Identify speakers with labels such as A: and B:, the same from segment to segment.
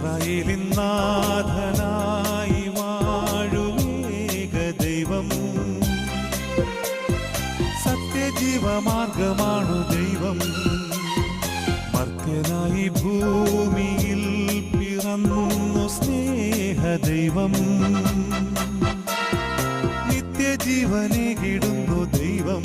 A: ഇസ്രായേലിൻ നാഥനായി വാഴുമേക ദൈവം. സത്യജീവമാർഗമാണു ദൈവം. മർത്യനായി ഭൂമിയിൽ പിറന്നു സ്നേഹ ദൈവം നിത്യജീവനെ കിടുന്നു ദൈവം.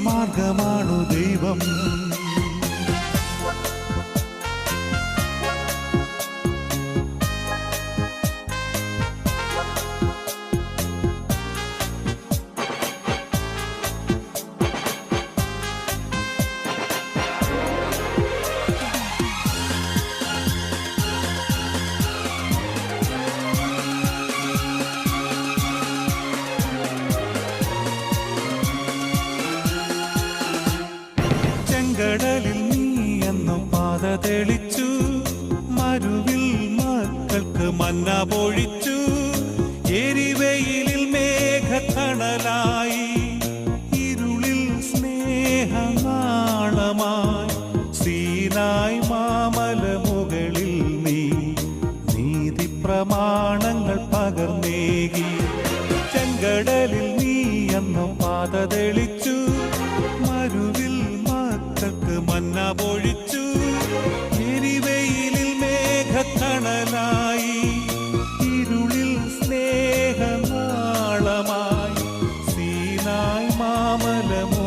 A: സത്യജീവമാർഗമാണു ദൈവം. മന്ന പൊഴിച്ചു? എരിവെയിലിൽ മേഘത്തണലായി. ഇരുളിൽ സ്നേഹനാളമായി. സീനായി മാമല മുകളിൽ നീ. നീതി പ്രമാണങ്ങൾ പകർന്നേകി. ചെങ്കടലിൽ നീ എന്ന പാത തെളിച്ചു. മരുവിൽ മക്കൾക്ക് മന്ന പൊഴിച്ചു.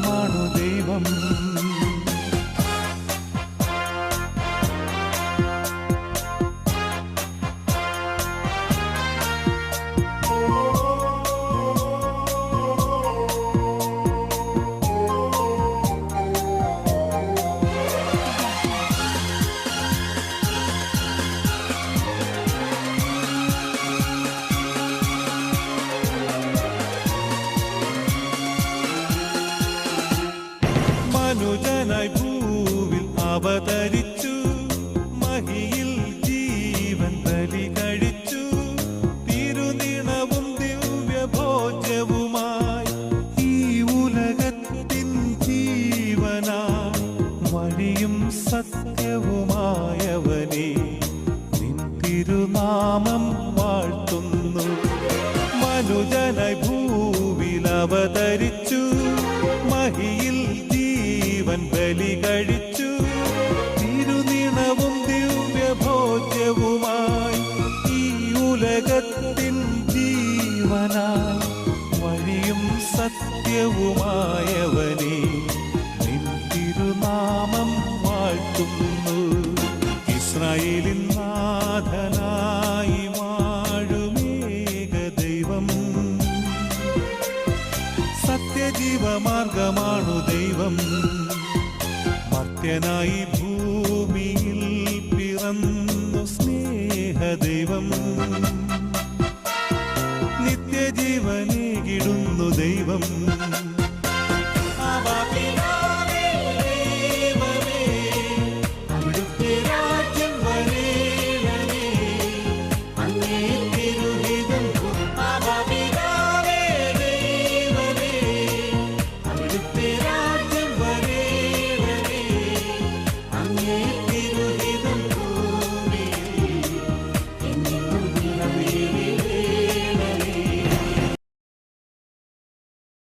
A: സത്യജീവമാർഗമാണു ദൈവം. അവതരിച്ചു മഹിയിൽ ജീവൻ ബലി കഴിച്ചു തിരുനിണവും ദിവ്യഭോജ്യവുമായി ഈ ഉലകത്തിൻ ജീവനായി വഴിയും സത്യവുമായവനെ നിൻ തിരുനാമം വാഴ്ത്തുന്നു. മനുജനായി ഭൂവിൽ അവതരിച്ചു മഹിയിൽ ജീവൻ ബലി കഴിച്ചു നിത്യവുമായവനെ നിൻ തിരുനാമം വാഴ്ത്തുന്നു. ഇസ്രായേലിൻ നാഥനായി വാഴുമേക ദൈവം. സത്യജീവമാർഗമാണു ദൈവം. മർത്യനായി ഭൂമിയിൽ പിറന്നു സ്നേഹദൈവം. നിത്യജീവൻ ദൈവം